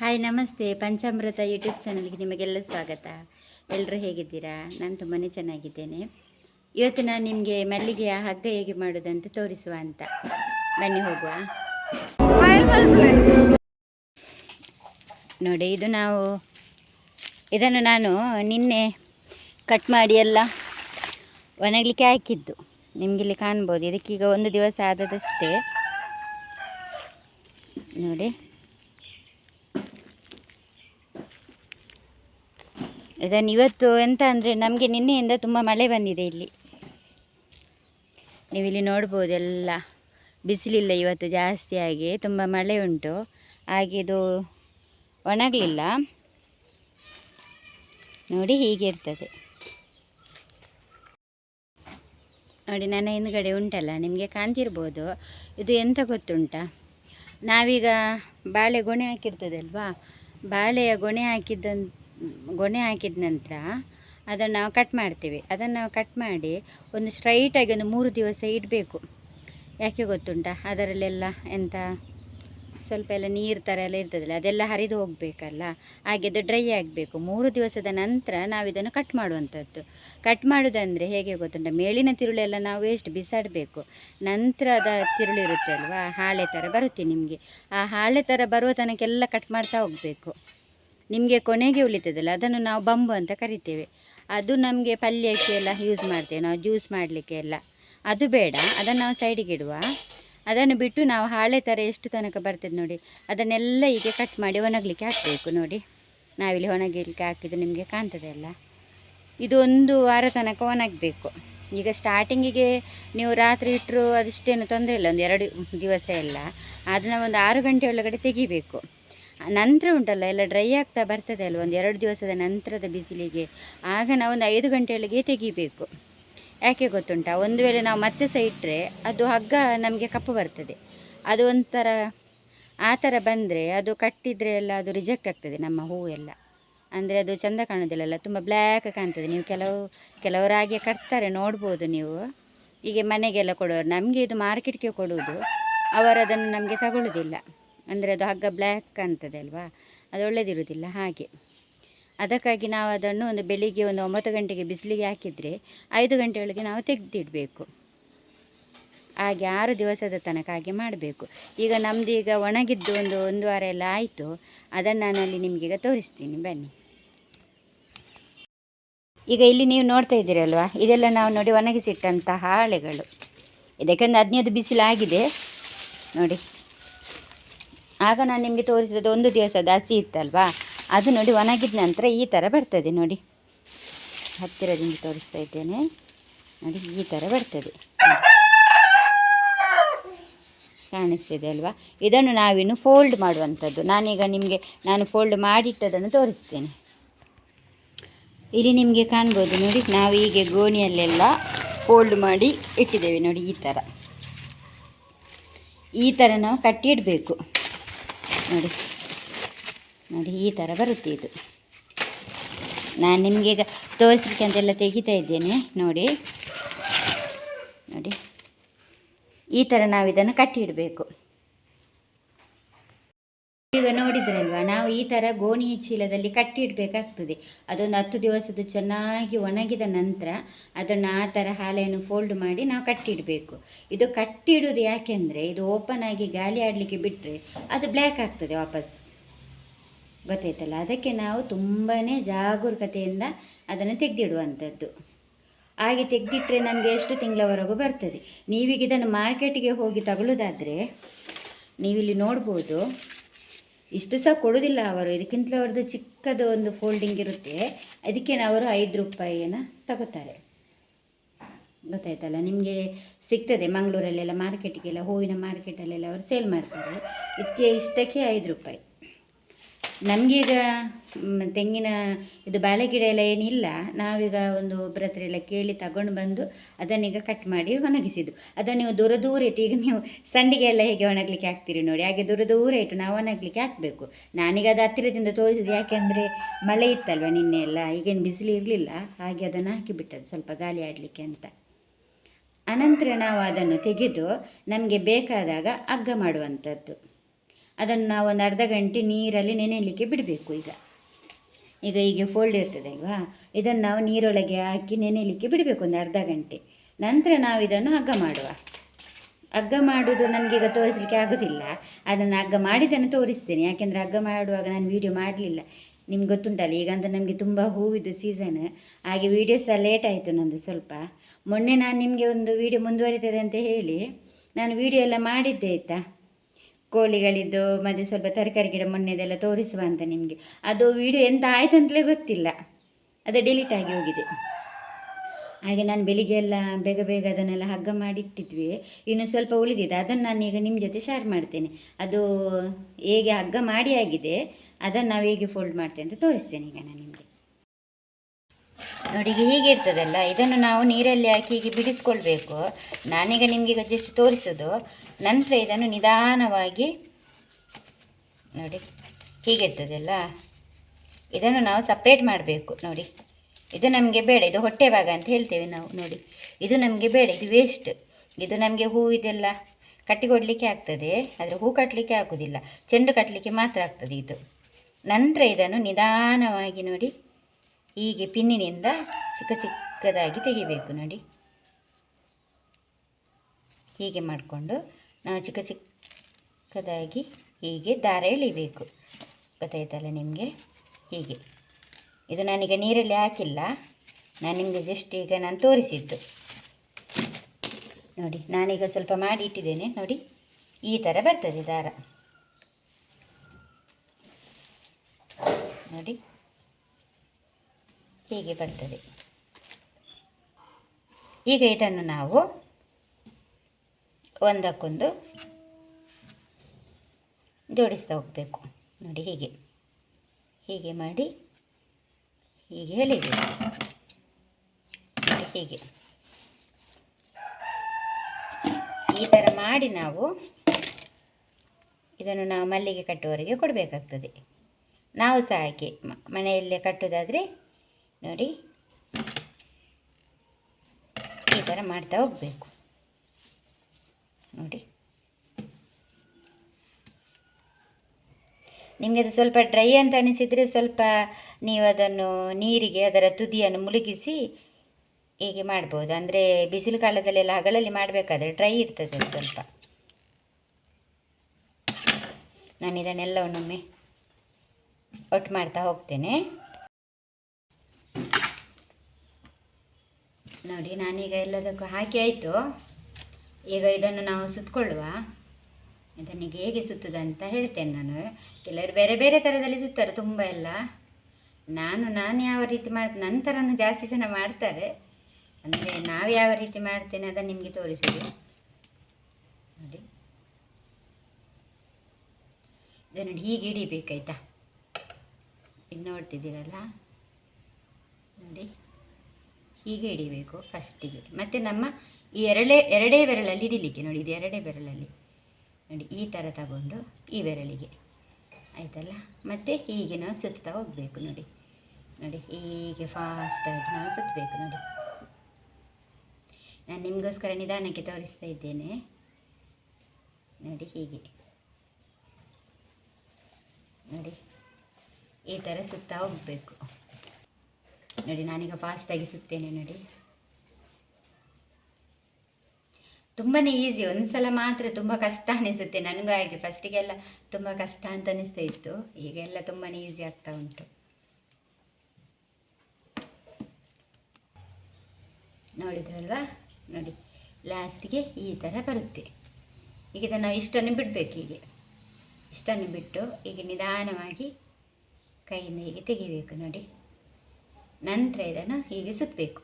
Hi ನಮಸ್ತೆ. ಪಂಚಾಮೃತ YouTube ಚಾನಲ್ಗೆ ನಿಮಗೆಲ್ಲ ಸ್ವಾಗತ. ಎಲ್ಲರೂ ಹೇಗಿದ್ದೀರಾ? ನಾನು ತುಂಬಾ ಚೆನ್ನಾಗಿದ್ದೇನೆ. ಇವತ್ತು ನಾನು ನಿಮಗೆ ಮಲ್ಲಿಗೆಯ ಹಗ್ಗ ಹೇಗೆ ಮಾಡೋದಂತ ತೋರಿಸುವ ಅಂತ. ಬನ್ನಿ ಹೋಗುವ. ನೋಡಿ, ಇದು ನಾವು, ಇದನ್ನು ನಾನು ನಿನ್ನೆ ಕಟ್ ಮಾಡಿ ಎಲ್ಲ ಒಣಗಲಿಕ್ಕೆ ಹಾಕಿದ್ದು. ನಿಮಗಿಲ್ಲಿ ಕಾಣ್ಬೋದು. ಇದಕ್ಕೀಗ ಒಂದು ದಿವಸ ಆದದಷ್ಟೇ. ನೋಡಿ. ಇದನ್ನು ಇವತ್ತು ಎಂತ ಅಂದರೆ ನಮಗೆ ನಿನ್ನೆಯಿಂದ ತುಂಬ ಮಳೆ ಬಂದಿದೆ ಇಲ್ಲಿ. ನೀವಿಲ್ಲಿ ನೋಡ್ಬೋದು ಎಲ್ಲ ಬಿಸಿಲಿಲ್ಲ ಇವತ್ತು ಜಾಸ್ತಿಯಾಗಿ ತುಂಬ ಮಳೆ ಉಂಟು. ಹಾಗೆ ಇದು ಒಣಗಲಿಲ್ಲ. ನೋಡಿ ಹೀಗೆ ಇರ್ತದೆ. ನೋಡಿ, ನನ್ನ ಹಿಂದ್ಗಡೆ ಉಂಟಲ್ಲ, ನಿಮಗೆ ಕಾಣ್ತಿರ್ಬೋದು. ಇದು ಎಂತ ಗೊತ್ತುಂಟಾ? ನಾವೀಗ ಬಾಳೆ ಗೊನೆ ಹಾಕಿರ್ತದಲ್ವಾ ಬಾಳೆಯ ಗೊನೆ ಹಾಕಿದ್ದ ಗೊನೆ ಹಾಕಿದ ನಂತರ ಅದನ್ನು ನಾವು ಕಟ್ ಮಾಡ್ತೇವೆ. ಅದನ್ನು ನಾವು ಕಟ್ ಮಾಡಿ ಒಂದು ಸ್ಟ್ರೈಟಾಗಿ ಒಂದು ಮೂರು ದಿವಸ ಇಡಬೇಕು. ಯಾಕೆ ಗೊತ್ತುಂಟ? ಅದರಲ್ಲೆಲ್ಲ ಎಂತ ಸ್ವಲ್ಪ ಎಲ್ಲ ನೀರು ಥರ ಎಲ್ಲ ಇರ್ತದಲ್ಲ, ಅದೆಲ್ಲ ಹರಿದು ಹೋಗಬೇಕಲ್ಲ ಹಾಗೆ ಅದು ಡ್ರೈ ಆಗಬೇಕು. ಮೂರು ದಿವಸದ ನಂತರ ನಾವು ಇದನ್ನು ಕಟ್ ಮಾಡುವಂಥದ್ದು. ಕಟ್ ಮಾಡೋದಂದರೆ ಹೇಗೆ ಗೊತ್ತುಂಟ? ಮೇಲಿನ ತಿರುಳೆಲ್ಲ ನಾವು ವೇಸ್ಟ್ ಬಿಸಾಡಬೇಕು. ನಂತರದ ತಿರುಳು ಇರುತ್ತೆ ಅಲ್ವಾ ಹಾಳೆ ಥರ ಬರುತ್ತೆ ನಿಮಗೆ. ಆ ಹಾಳೆ ಥರ ಬರುವ ತನಕೆಲ್ಲ ಕಟ್ ಮಾಡ್ತಾ ಹೋಗಬೇಕು. ನಿಮಗೆ ಕೊನೆಗೆ ಉಳಿತದಲ್ಲ, ಅದನ್ನು ನಾವು ಬಂಬು ಅಂತ ಕರಿತೇವೆ. ಅದು ನಮಗೆ ಪಲ್ಯಕ್ಕೆ ಎಲ್ಲ ಯೂಸ್ ಮಾಡ್ತೇವೆ, ನಾವು ಜ್ಯೂಸ್ ಮಾಡಲಿಕ್ಕೆ ಎಲ್ಲ. ಅದು ಬೇಡ, ಅದನ್ನು ನಾವು ಸೈಡಿಗೆ ಇಡುವ. ಅದನ್ನು ಬಿಟ್ಟು ನಾವು ಹಾಳೆ ಥರ ಎಷ್ಟು ತನಕ ಬರ್ತದೆ ನೋಡಿ, ಅದನ್ನೆಲ್ಲ ಹೀಗೆ ಕಟ್ ಮಾಡಿ ಒಣಗಲಿಕ್ಕೆ ಹಾಕಬೇಕು ನೋಡಿ. ನಾವಿಲ್ಲಿ ಒಣಗಿಲಿಕ್ಕೆ ಹಾಕಿದ್ದು ನಿಮಗೆ ಕಾಣ್ತದೆ ಅಲ್ಲ. ಇದು ಒಂದು ವಾರ ತನಕ ಒಣಗಬೇಕು. ಈಗ ಸ್ಟಾರ್ಟಿಂಗಿಗೆ ನೀವು ರಾತ್ರಿ ಇಟ್ಟರು ಅದಿಷ್ಟೇನು ತೊಂದರೆ ಇಲ್ಲ, ಒಂದು ಎರಡು ದಿವಸ ಎಲ್ಲ. ಅದನ್ನು ಒಂದು ಆರು ಗಂಟೆ ಒಳಗಡೆ ತೆಗಿಬೇಕು. ನಂತರ ಉಂಟಲ್ಲ, ಎಲ್ಲ ಡ್ರೈ ಆಗ್ತಾ ಬರ್ತದೆ ಅಲ್ವ? ಒಂದು ಎರಡು ದಿವಸದ ನಂತರದ ಬಿಸಿಲಿಗೆ. ಆಗ ನಾವು ಒಂದು ಐದು ಗಂಟೆಯೊಳಗೆ ತೆಗಿಬೇಕು. ಯಾಕೆ ಗೊತ್ತುಂಟಾ? ಒಂದು ವೇಳೆ ನಾವು ಮತ್ತೆ ಸಹ ಇಟ್ಟರೆ ಅದು ಹಗ್ಗ ನಮಗೆ ಕಪ್ಪು ಬರ್ತದೆ. ಅದು ಒಂಥರ, ಆ ಥರ ಬಂದರೆ ಅದು ಕಟ್ಟಿದರೆ ಎಲ್ಲ ಅದು ರಿಜೆಕ್ಟ್ ಆಗ್ತದೆ ನಮ್ಮ ಹೂವು ಎಲ್ಲ. ಅಂದರೆ ಅದು ಚೆಂದ ಕಾಣೋದಿಲ್ಲಲ್ಲ ತುಂಬ ಬ್ಲ್ಯಾಕ್ ಕಾಣ್ತದೆ. ನೀವು ಕೆಲವು, ಕೆಲವರು ಹಾಗೆ ಕಟ್ತಾರೆ, ನೋಡ್ಬೋದು ನೀವು. ಹೀಗೆ ಮನೆಗೆಲ್ಲ ಕೊಡೋರು. ನಮಗೆ ಇದು ಮಾರ್ಕೆಟ್ಗೆ ಕೊಡುವುದು ಅವರದನ್ನು ನಮಗೆ ತಗೊಳ್ಳೋದಿಲ್ಲ ಅಂದರೆ ಅದು ಹಗ್ಗ ಬ್ಲ್ಯಾಕ್ ಕಾಣ್ತದೆ ಅಲ್ವಾ? ಅದು ಒಳ್ಳೆಯದಿರುವುದಿಲ್ಲ ಹಾಗೆ. ಅದಕ್ಕಾಗಿ ನಾವು ಅದನ್ನು ಒಂದು ಬೆಳಿಗ್ಗೆ ಒಂದು ಒಂಬತ್ತು ಗಂಟೆಗೆ ಬಿಸಿಲಿಗೆ ಹಾಕಿದರೆ ಐದು ಗಂಟೆಯೊಳಗೆ ನಾವು ತೆಗೆದಿಡಬೇಕು. ಹಾಗೆ ಆರು ದಿವಸದ ತನಕ ಹಾಗೆ ಮಾಡಬೇಕು. ಈಗ ನಮ್ಮದು ಈಗ ಒಣಗಿದ್ದು ಒಂದು ಒಂದು ವಾರ ಎಲ್ಲ ಆಯಿತು. ಅದನ್ನು ನಾನಲ್ಲಿ ನಿಮಗೀಗ ತೋರಿಸ್ತೀನಿ, ಬನ್ನಿ. ಈಗ ಇಲ್ಲಿ ನೀವು ನೋಡ್ತಾ ಇದ್ದೀರಲ್ವಾ ಇದೆಲ್ಲ ನಾವು ನೋಡಿ ಒಣಗಿಸಿಟ್ಟಂತಹ ಹಾಳೆಗಳು. ಇದಕ್ಕೊಂದು ಹದಿನೈದು ಬಿಸಿಲಾಗಿದೆ. ನೋಡಿ. ಆಗ ನಾನು ನಿಮಗೆ ತೋರಿಸಿದ ಒಂದು ದಿವಸದ ಹಸಿ ಇತ್ತಲ್ವಾ? ಅದು ನೋಡಿ ಒಣಗಿದ ನಂತರ ಈ ಥರ ಬರ್ತದೆ ನೋಡಿ. ಹತ್ತಿರದಿಂದ ತೋರಿಸ್ತಾ ಇದ್ದೇನೆ. ನೋಡಿ ಈ ಥರ ಬರ್ತದೆ. ಕಾಣಿಸ್ತಿದೆ ಅಲ್ವಾ? ಇದನ್ನು ನಾವಿನ್ನು ಫೋಲ್ಡ್ ಮಾಡುವಂಥದ್ದು. ನಾನೀಗ ನಿಮಗೆ, ನಾನು ಫೋಲ್ಡ್ ಮಾಡಿಟ್ಟದನ್ನು ತೋರಿಸ್ತೇನೆ. ಇಲ್ಲಿ ನಿಮಗೆ ಕಾಣ್ಬೋದು ನೋಡಿ, ನಾವು ಹೀಗೆ ಗೋಣಿಯಲ್ಲೆಲ್ಲ ಫೋಲ್ಡ್ ಮಾಡಿ ಇಟ್ಟಿದ್ದೇವೆ ನೋಡಿ ಈ ಥರ ಈ ಥರ ನಾವು ಕಟ್ಟಿ ಇಡಬೇಕು. ನೋಡಿ. ನೋಡಿ, ಈ ಥರ ಬರುತ್ತೆ ಇದು. ನಾನು ನಿಮಗೆ ಈಗ ತೋರಿಸ್ಲಿಕ್ಕೆ ಅಂತೆಲ್ಲ ತೆಗಿತಾ ಇದ್ದೇನೆ, ನೋಡಿ. ನೋಡಿ. ಈ ಥರ ನಾವು ಇದನ್ನು ಕಟ್ಟಿ ಇಡಬೇಕು ಈಗ ನೋಡಿದ್ರಲ್ವಾ, ನಾವು ಈ ಥರ ಗೋಣಿ ಚೀಲದಲ್ಲಿ ಕಟ್ಟಿ ಇಡಬೇಕಾಗ್ತದೆ ಅದೊಂದು ಹತ್ತು ದಿವಸದ ಚೆನ್ನಾಗಿ ಒಣಗಿದ ನಂತರ ಅದನ್ನು ಆ ಥರ ಹಾಲೆಯನ್ನು ಫೋಲ್ಡ್ ಮಾಡಿ ನಾವು ಕಟ್ಟಿಡಬೇಕು. ಇದು ಕಟ್ಟಿಡೋದು ಯಾಕೆಂದರೆ, ಇದು ಓಪನ್ ಆಗಿ ಗಾಳಿ ಆಡಲಿಕ್ಕೆ ಬಿಟ್ಟರೆ ಅದು ಬ್ಲ್ಯಾಕ್ ಆಗ್ತದೆ ವಾಪಸ್. ಗೊತ್ತಾಯ್ತಲ್ಲ? ಅದಕ್ಕೆ ನಾವು ತುಂಬಾ ಜಾಗರೂಕತೆಯಿಂದ ಅದನ್ನು ತೆಗೆದಿಡುವಂಥದ್ದು. ಹಾಗೆ ತೆಗೆದಿಟ್ಟರೆ ನಮಗೆ ಎಷ್ಟು ತಿಂಗಳವರೆಗೂ ಬರ್ತದೆ. ನೀವೀಗ ಇದನ್ನು ಮಾರ್ಕೆಟಿಗೆ ಹೋಗಿ ತಗೊಳ್ಳೋದಾದರೆ ನೀವಿಲ್ಲಿ ನೋಡ್ಬೋದು ಇಷ್ಟು ಸಹ ಕೊಡೋದಿಲ್ಲ ಅವರು. ಇದಕ್ಕಿಂತಲೂ ಅವ್ರದ್ದು ಚಿಕ್ಕದು ಒಂದು ಫೋಲ್ಡಿಂಗ್ ಇರುತ್ತೆ. ಅದಕ್ಕೆ ಅವರು ಐದು ರೂಪಾಯಿಯನ್ನು ತಗೋತಾರೆ. ಗೊತ್ತಾಯ್ತಲ್ಲ? ನಿಮಗೆ ಸಿಗ್ತದೆ ಮಂಗಳೂರಲ್ಲೆಲ್ಲ ಮಾರ್ಕೆಟಿಗೆಲ್ಲ ಹೂವಿನ ಮಾರ್ಕೆಟಲ್ಲೆಲ್ಲ ಅವರು ಸೇಲ್ ಮಾಡ್ತಾರೆ. ಇದಕ್ಕೆ ಇಷ್ಟಕ್ಕೆ ಐದು ರೂಪಾಯಿ. ನಮಗೀಗ ತೆಂಗಿನ ಇದು ಬಾಳೆ ಗಿಡ ಎಲ್ಲ ಏನಿಲ್ಲ, ನಾವೀಗ ಒಂದು ಒಬ್ಬರ ಹತ್ರ ಎಲ್ಲ ಕೇಳಿ ತಗೊಂಡು ಬಂದು ಅದನ್ನೀಗ ಕಟ್ ಮಾಡಿ ಒಣಗಿಸಿದ್ದು. ಅದನ್ನು ನೀವು ದೂರ ದೂರ ಇಟ್ಟು, ಈಗ ನೀವು ಸಂಡಿಗೆ ಎಲ್ಲ ಹೇಗೆ ಒಣಗಲಿಕ್ಕೆ ಹಾಕ್ತೀರಿ ನೋಡಿ, ಹಾಗೆ ದೂರ ದೂರ ಇಟ್ಟು ನಾವು ಒಣಗಲಿಕ್ಕೆ ಹಾಕಬೇಕು. ನಾನೀಗ ಅದು ಹತ್ತಿರದಿಂದ ತೋರಿಸಿದ್ದು ಯಾಕೆಂದರೆ ಮಳೆ ಇತ್ತಲ್ವ ನಿನ್ನೆ ಎಲ್ಲ, ಈಗೇನು ಬಿಸಿಲು ಇರಲಿಲ್ಲ, ಹಾಗೆ ಅದನ್ನು ಹಾಕಿಬಿಟ್ಟದ್ದು, ಸ್ವಲ್ಪ ಗಾಳಿ ಆಡಲಿಕ್ಕೆ ಅಂತ. ಅನಂತರ ನಾವು ಅದನ್ನು ತೆಗೆದು ನಮಗೆ ಬೇಕಾದಾಗ ಅಗ್ಗ ಮಾಡುವಂಥದ್ದು. ಅದನ್ನು ಒಂದು ಅರ್ಧ ಗಂಟೆ ನೀರಲ್ಲಿ ನೆನೆಯಲಿಕ್ಕೆ ಬಿಡಬೇಕು ಈಗ. ಈಗ ಹೀಗೆ ಫೋಲ್ಡ್ ಇರ್ತದೆ ಅಲ್ವಾ? ಇದನ್ನು ನಾವು ನೀರೊಳಗೆ ಹಾಕಿ ನೆನೆಯಲಿಕ್ಕೆ ಬಿಡಬೇಕು ಒಂದು ಅರ್ಧ ಗಂಟೆ. ನಂತರ ನಾವು ಇದನ್ನು ಹಗ್ಗ ಮಾಡುವ. ಹಗ್ಗ ಮಾಡೋದು ನನಗೀಗ ತೋರಿಸಲಿಕ್ಕೆ ಆಗೋದಿಲ್ಲ. ಅದನ್ನು ಹಗ್ಗ ಮಾಡಿದ್ದನ್ನು ತೋರಿಸ್ತೇನೆ. ಯಾಕೆಂದರೆ ಹಗ್ಗ ಮಾಡುವಾಗ ನಾನು ವೀಡಿಯೋ ಮಾಡಲಿಲ್ಲ. ನಿಮ್ಗೆ ಗೊತ್ತುಂಟಲ್ಲ ಈಗ ಅಂತ ನಮಗೆ ತುಂಬ ಹೂವಿದ್ದು ಸೀಸನ್ ಹಾಗೆ ವೀಡಿಯೋ ಸಹ ಲೇಟ್ ಆಯಿತು ನಂದು ಸ್ವಲ್ಪ. ಮೊನ್ನೆ ನಾನು ನಿಮಗೆ ಒಂದು ವೀಡಿಯೋ ಮುಂದುವರಿತದೆ ಅಂತ ಹೇಳಿ, ನಾನು ವೀಡಿಯೋ ಎಲ್ಲ ಮಾಡಿದ್ದೆ ಆಯಿತಾ? ಕೋಳಿಗಳಿದ್ದು, ಮತ್ತು ಸ್ವಲ್ಪ ತರಕಾರಿ ಗಿಡ ಮೊನ್ನೆದೆಲ್ಲ ತೋರಿಸುವ ಅಂತ ನಿಮಗೆ. ಅದು ವಿಡಿಯೋ ಎಂತ ಆಯ್ತಂತಲೇ ಗೊತ್ತಿಲ್ಲ. ಅದು ಡಿಲೀಟ್ ಆಗಿ ಹೋಗಿದೆ. ಹಾಗೆ ನಾನು ಬೆಳಿಗ್ಗೆ ಎಲ್ಲ ಬೇಗ ಬೇಗ ಅದನ್ನೆಲ್ಲ ಹಗ್ಗ ಮಾಡಿಟ್ಟಿದ್ವಿ. ಇನ್ನು ಸ್ವಲ್ಪ ಉಳಿದಿದೆ. ಅದನ್ನು ನಾನು ಈಗ ನಿಮ್ಮ ಜೊತೆ ಶೇರ್ ಮಾಡ್ತೇನೆ. ಅದು ಹೇಗೆ ಹಗ್ಗ ಮಾಡಿ ಆಗಿದೆ, ಅದನ್ನು ನಾವು ಹೇಗೆ ಫೋಲ್ಡ್ ಮಾಡ್ತೇವೆ ಅಂತ ತೋರಿಸ್ತೇನೆ ಈಗ ನಾನು ನಿಮಗೆ. ನೋಡಿ ಹೀಗೆ ಇರ್ತದಲ್ಲ, ಇದನ್ನು ನಾವು ನೀರಲ್ಲಿ ಹಾಕಿ ಹೀಗೆ ಬಿಡಿಸ್ಕೊಳ್ಬೇಕು. ನಾನೀಗ ನಿಮಗೆ ಜಸ್ಟ್ ತೋರಿಸೋದು. ನಂತರ ಇದನ್ನು ನಿಧಾನವಾಗಿ ನೋಡಿ ಹೀಗಿರ್ತದಲ್ಲ ಇದನ್ನು ನಾವು ಸಪ್ರೇಟ್ ಮಾಡಬೇಕು, ನೋಡಿ. ಇದು ನಮಗೆ ಬೇಡ, ಇದು ಹೊಟ್ಟೆ ಭಾಗ ಅಂತ ಹೇಳ್ತೇವೆ ನಾವು, ನೋಡಿ. ಇದು ನಮಗೆ ಬೇಡ, ಇದು ವೇಸ್ಟ್ ಇದು ನಮಗೆ ಹೂ ಇದೆಲ್ಲ ಕಟ್ಟಿಕೊಡಲಿಕ್ಕೆ ಆಗ್ತದೆ, ಆದರೆ ಹೂ ಕಟ್ಟಲಿಕ್ಕೆ ಆಗೋದಿಲ್ಲ. ಚೆಂಡು ಕಟ್ಟಲಿಕ್ಕೆ ಮಾತ್ರ ಆಗ್ತದೆ ಇದು. ನಂತರ ಇದನ್ನು ನಿಧಾನವಾಗಿ ನೋಡಿ. ಹೀಗೆ ಪಿನ್ನಿನಿಂದ ಚಿಕ್ಕ ಚಿಕ್ಕದಾಗಿ ತೆಗಿಬೇಕು, ನೋಡಿ. ಹೀಗೆ ಮಾಡಿಕೊಂಡು ನಾವು ಚಿಕ್ಕ ಚಿಕ್ಕದಾಗಿ ಹೀಗೆ ದಾರ ಎಳಿಬೇಕು. ಗೊತ್ತಾಯ್ತಲ್ಲ ನಿಮಗೆ? ಹೀಗೆ. ಇದು ನಾನೀಗ ನೀರಲ್ಲಿ ಹಾಕಿಲ್ಲ. ನಾನು ನಿಮಗೆ ಜಸ್ಟ್ ಈಗ ನಾನು ತೋರಿಸಿದ್ದು. ನೋಡಿ, ನಾನೀಗ ಸ್ವಲ್ಪ ಮಾಡಿ ಇಟ್ಟಿದ್ದೇನೆ, ನೋಡಿ. ಈ ಥರ ಬರ್ತದೆ ದಾರ. ನೋಡಿ. ಹೀಗೆ ಬರ್ತದೆ? ಈಗ ಇದನ್ನು ನಾವು ಒಂದಕ್ಕೊಂದು ಜೋಡಿಸ್ತಾ ಹೋಗಬೇಕು. ನೋಡಿ ಹೀಗೆ. ಹೀಗೆ ಮಾಡಿ, ಹೀಗೆ ಎಳಿಬೇಕು ಹೀಗೆ. ಈ ಥರ ಮಾಡಿ ನಾವು ಇದನ್ನು ನಾವು ಮಲ್ಲಿಗೆ ಕಟ್ಟುವವರಿಗೆ ಕೊಡಬೇಕಾಗ್ತದೆ. ನಾವು ಸಹ ಹಾಗೆ ಮನೆಯಲ್ಲೇ ಕಟ್ಟೋದಾದರೆ ನೋಡಿ. ಈ ಥರ ಮಾಡ್ತಾ ಹೋಗಬೇಕು. ನೋಡಿ. ನಿಮಗೆ ಅದು ಸ್ವಲ್ಪ ಡ್ರೈ ಅಂತ ಅನಿಸಿದರೆ ಸ್ವಲ್ಪ ನೀವು ಅದನ್ನು ನೀರಿಗೆ, ಅದರ ತುದಿಯನ್ನು ಮುಳುಗಿಸಿ ಹೀಗೆ ಮಾಡ್ಬೋದು. ಅಂದರೆ ಬಿಸಿಲು ಕಾಲದಲ್ಲೆಲ್ಲ ಹಗಲಲ್ಲಿ ಮಾಡಬೇಕಾದ್ರೆ ಡ್ರೈ ಇರ್ತದೆ ಸ್ವಲ್ಪ. ನಾನು ಇದನ್ನೆಲ್ಲವನ್ನೊಮ್ಮೆ ಒಟ್ಟು ಮಾಡ್ತಾ ಹೋಗ್ತೇನೆ. ನೋಡಿ, ನಾನೀಗ ಎಲ್ಲದಕ್ಕೂ ಹಾಕಿ ಆಯಿತು. ಈಗ ಇದನ್ನು ನಾವು ಸುತ್ತಕೊಳ್ಳುವ ಈಗ ಹೇಗೆ ಸುತ್ತುದಂತ ಹೇಳ್ತೇನೆ ನಾನು. ಕೆಲವರು ಬೇರೆ ಬೇರೆ ಥರದಲ್ಲಿ ಸುತ್ತಾರೆ, ತುಂಬ ಎಲ್ಲ. ನಾನು ನಾನು ಯಾವ ರೀತಿ ಮಾಡ್ತೀನಿ ನನ್ನ ಥರನೂ ಜಾಸ್ತಿ ಜನ ಮಾಡ್ತಾರೆ. ಅಂದರೆ ನಾವು ಯಾವ ರೀತಿ ಮಾಡ್ತೇನೆ ಅದನ್ನು ನಿಮಗೆ ತೋರಿಸಿದೆ. ನೋಡಿ. ಇದನ್ನು ಹೀಗೆ ಹಿಡಿಬೇಕಾಯ್ತಾ? ಇದು ನೋಡ್ತಿದ್ದೀರಲ್ಲ? ನೋಡಿ. ಹೀಗೆ ಹಿಡಿಬೇಕು ಫಸ್ಟಿಗೆ ಮತ್ತು ನಮ್ಮ ಈ ಎರಡೇ ಎರಡೇ ಬೆರಳಲ್ಲಿ ಹಿಡಿಲಿಕ್ಕೆ ನೋಡಿ, ಇದು ಎರಡೇ ಬೆರಳಲ್ಲಿ. ನೋಡಿ, ಈ ಥರ ತಗೊಂಡು ಈ ಬೆರಳಿಗೆ. ಆಯಿತಲ್ಲ? ಮತ್ತು ಹೀಗೆ ನಾವು ಸುತ್ತಾ ಹೋಗಬೇಕು ನೋಡಿ. ನೋಡಿ, ಹೀಗೆ ಫಾಸ್ಟಾಗಿ ನಾವು ಸುತ್ತಬೇಕು ನೋಡಿ. ನಾನು ನಿಮಗೋಸ್ಕರ ನಿಧಾನಕ್ಕೆ ತೋರಿಸ್ತಾ ಇದ್ದೇನೆ. ನೋಡಿ, ಹೀಗೆ. ನೋಡಿ, ಈ ಥರ ಸುತ್ತಾ ಹೋಗಬೇಕು. ನೋಡಿ, ನಾನೀಗ ಫಾಸ್ಟಾಗಿ ಸುತ್ತೇನೆ ನೋಡಿ. ತುಂಬಾ ಈಸಿ ಒಂದು ಸಲ ಮಾತ್ರ ತುಂಬ ಕಷ್ಟ ಅನಿಸುತ್ತೆ. ನನಗೂ ಹಾಗೆ ಫಸ್ಟಿಗೆಲ್ಲ ತುಂಬ ಕಷ್ಟ ಅಂತ ಅನಿಸ್ತಾ ಇತ್ತು. ಈಗೆಲ್ಲ ತುಂಬಾ ಈಸಿ ಆಗ್ತಾ ಉಂಟು. ನೋಡಿದ್ರಲ್ವಾ? ನೋಡಿ ಲಾಸ್ಟಿಗೆ ಈ ಥರ ಬರುತ್ತೆ. ಈಗ ಇದನ್ನು ನಾವು ಇಷ್ಟನ್ನು ಬಿಡಬೇಕು ಹೀಗೆ. ಇಷ್ಟನ್ನು ಬಿಟ್ಟು ಈಗ ನಿಧಾನವಾಗಿ ಕೈಯಿಂದ ಹೀಗೆ ತೆಗಿಬೇಕು ನೋಡಿ. ನಂತರ ಇದನ್ನು ಹೀಗೆ ಸುತ್ತಬೇಕು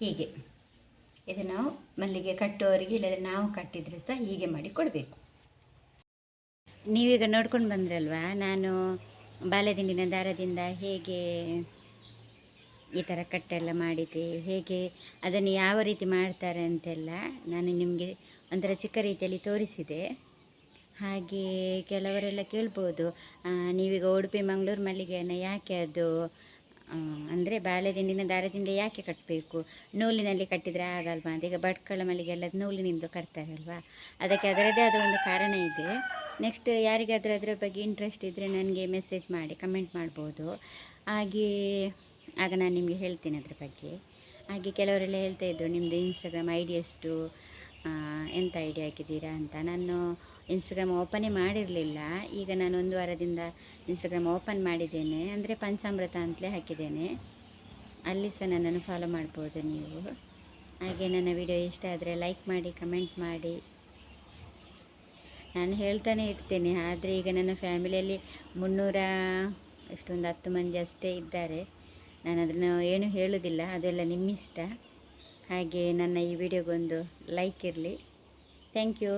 ಹೀಗೆ. ಇದು ನಾವು ಮಲ್ಲಿಗೆ ಕಟ್ಟುವವರಿಗೆ ಇಲ್ಲದ್ರೆ ನಾವು ಕಟ್ಟಿದರೆ ಸಹ ಹೀಗೆ ಮಾಡಿ ಕೊಡಬೇಕು. ನೀವೀಗ ನೋಡ್ಕೊಂಡು ಬಂದ್ರಲ್ವಾ ನಾನು ಬಾಲ್ಯದಿಂಡಿನ ದಾರದಿಂದ ಹೇಗೆ ಈ ಥರ ಕಟ್ಟೆಲ್ಲ ಮಾಡಿದೆ ಹೇಗೆ ಅದನ್ನು ಯಾವ ರೀತಿ ಮಾಡ್ತಾರೆ ಅಂತೆಲ್ಲ ನಾನು ನಿಮಗೆ ಒಂಥರ ಚಿಕ್ಕ ರೀತಿಯಲ್ಲಿ ತೋರಿಸಿದೆ. ಹಾಗೆ ಕೆಲವರೆಲ್ಲ ಕೇಳ್ಬೋದು ನೀವೀಗ ಉಡುಪಿ ಮಂಗಳೂರು ಮಲ್ಲಿಗೆಯನ್ನು ಯಾಕೆ ಅದು ಅಂದರೆ ಬಾಳೆದಿಂಡಿನ ದಾರದಿಂದ ಯಾಕೆ ಕಟ್ಟಬೇಕು ನೂಲಿನಲ್ಲಿ ಕಟ್ಟಿದರೆ ಆಗಲ್ವಾ? ಅಂತ ಈಗ ಭಟ್ಕಳ ಮಲ್ಲಿಗೆಲ್ಲ ನೂಲಿನಿಂದ ಕಟ್ತಾರಲ್ವಾ? ಅದಕ್ಕೆ ಅದರದ್ದೇ ಆದ ಒಂದು ಕಾರಣ ಇದೆ. ನೆಕ್ಸ್ಟ್ ಯಾರಿಗಾದರೂ ಅದರ ಬಗ್ಗೆ ಇಂಟ್ರೆಸ್ಟ್ ಇದ್ದರೆ ನನಗೆ ಮೆಸೇಜ್ ಮಾಡಿ ಕಮೆಂಟ್ ಮಾಡ್ಬೋದು. ಹಾಗೆ, ಆಗ ನಾನು ನಿಮಗೆ ಹೇಳ್ತೀನಿ ಅದ್ರ ಬಗ್ಗೆ. ಹಾಗೆ ಕೆಲವರೆಲ್ಲ ಹೇಳ್ತಾ ಇದ್ದರು ನಿಮ್ಮದು ಇನ್ಸ್ಟಾಗ್ರಾಮ್ ಐ ಡಿ ಎಷ್ಟು ಎಂಥ ಎಂತ ಐ ಡಿ ಹಾಕಿದ್ದೀರಾ ಅಂತ. ನಾನು ಇನ್ಸ್ಟಾಗ್ರಾಮ್ ಓಪನೇ ಮಾಡಿರಲಿಲ್ಲ. ಈಗ ನಾನು ಒಂದು ವಾರದಿಂದ ಇನ್ಸ್ಟಾಗ್ರಾಮ್ ಓಪನ್ ಮಾಡಿದ್ದೇನೆ. ಅಂದರೆ ಪಂಚಾಮೃತ ಅಂತಲೇ ಹಾಕಿದ್ದೇನೆ. ಅಲ್ಲಿ ಸಹ ನನ್ನನ್ನು ಫಾಲೋ ಮಾಡ್ಬೋದು ನೀವು. ಹಾಗೆ ನನ್ನ ವಿಡಿಯೋ ಇಷ್ಟ ಆದರೆ ಲೈಕ್ ಮಾಡಿ ಕಮೆಂಟ್ ಮಾಡಿ. ನಾನು ಹೇಳ್ತಾನೆ ಇರ್ತೇನೆ. ಆದರೆ ಈಗ ನನ್ನ ಫ್ಯಾಮಿಲಿಯಲ್ಲಿ ಮುನ್ನೂರ ಎಷ್ಟೊಂದು, ಹತ್ತು ಮಂದಿ ಅಷ್ಟೇ ಇದ್ದಾರೆ. ನಾನು ಅದನ್ನು ಏನು ಹೇಳೋದಿಲ್ಲ. ಅದೆಲ್ಲ ನಿಮ್ಮಿಷ್ಟ. ಹಾಗೆ ನನ್ನ ಈ ವಿಡಿಯೋಗೊಂದು ಲೈಕ್ ಇರಲಿ. Thank you